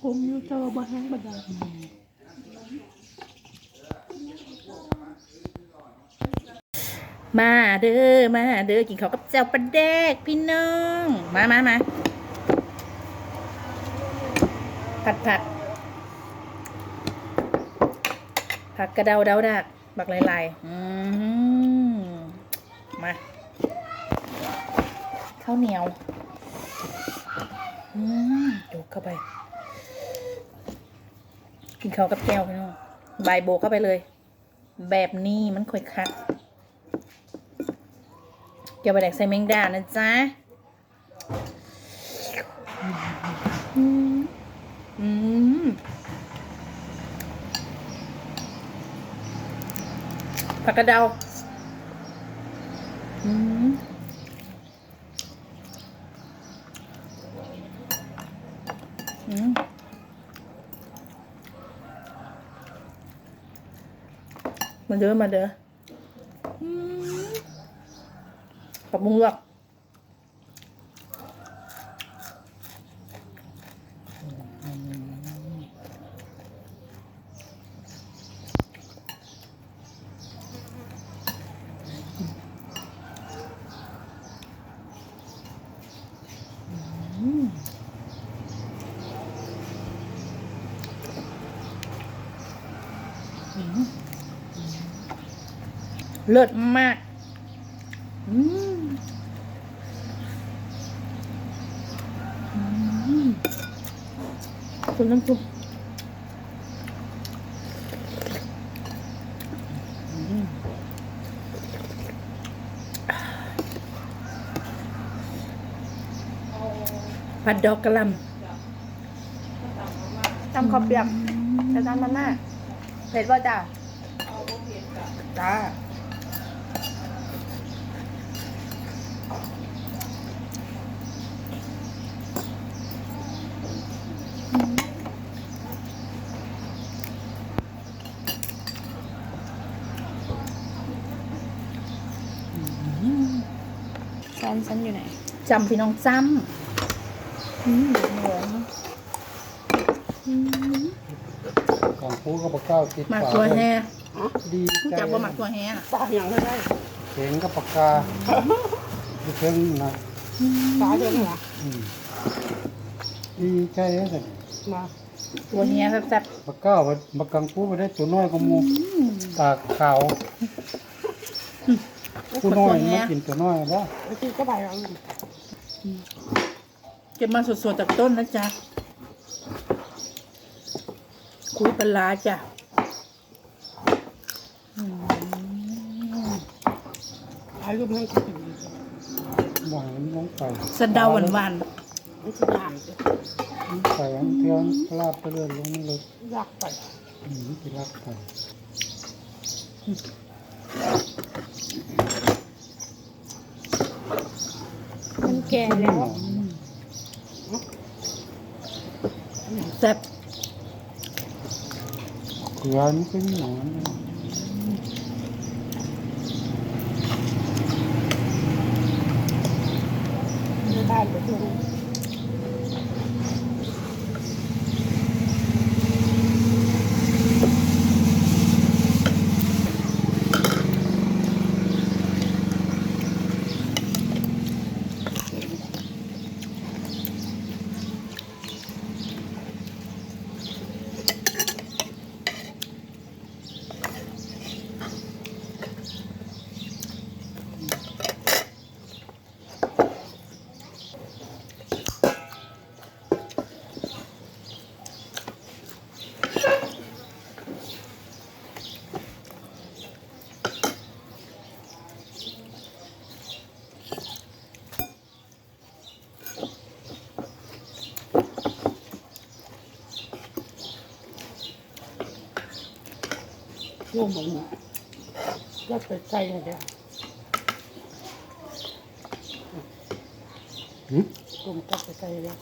ผมอยู่เจอบ่แห้งบ่ได้มาเด้อ มาเด้อ กินข้าวกับเจ้าปลาแดกพี่น้อง มามามาผัดผักผักกระเดาเดาดักบักลายๆอืมมาข้าวเหนียว อืมดูเข้าไป กินข้าวกับแก้วพี่น้องใบโบเข้าไปเลย แบบนี้มันค่อยคักเกี่ยวไปแดกใส่แมงดานะจ๊ะอืมอืมผักกระเดา อืม มาเด้อมาเด้ออืมกับมุงลวก เลิศมากอืมคุณน้ำซุปผัดดอกกระหลตำข้าวเปียกจะตำมาม่าเผ็ดบ่จ้าจ้า แฟนฉันอยู่ไหนำจำพี่น้องจอืมเหลืองอืมของพูก็ปากเก้าติดำหมักปากตัวแฮดีรู้ใจจักว่าหมักตัวแฮน่ะปากอย่างไม่ได้เสียงกับปากกาดูเพิ่งนะปากเดียวเหรออืมดีใจเลยมาตัวแฮแซ่บปากเก้าปากกังพูไปได้ตัวน้อยก็มูตากขาวๆ ผู้น้อยตัวแฮมากินตัวน้อยแล้วไอ้ที่ก็ไปแล้วเก็บมาสดๆจากต้นนะจ๊ะ คุยปลาร้าจ้ะถ่ายรูปให้กินหวานน้องไปสะเดาหวานมันจะงามจะน้องไปอันเที่ยวลาดไปเรื่อยลงนี่เลยยากไปอืมที่รักไป มันแก่แล้วแซ่บเกลือนี่เป็นหนอนไม่ได้ไปดู ร่วมมันก็เปิดใจเลยเดียอืมกลุ่มก็เปิดใจเลย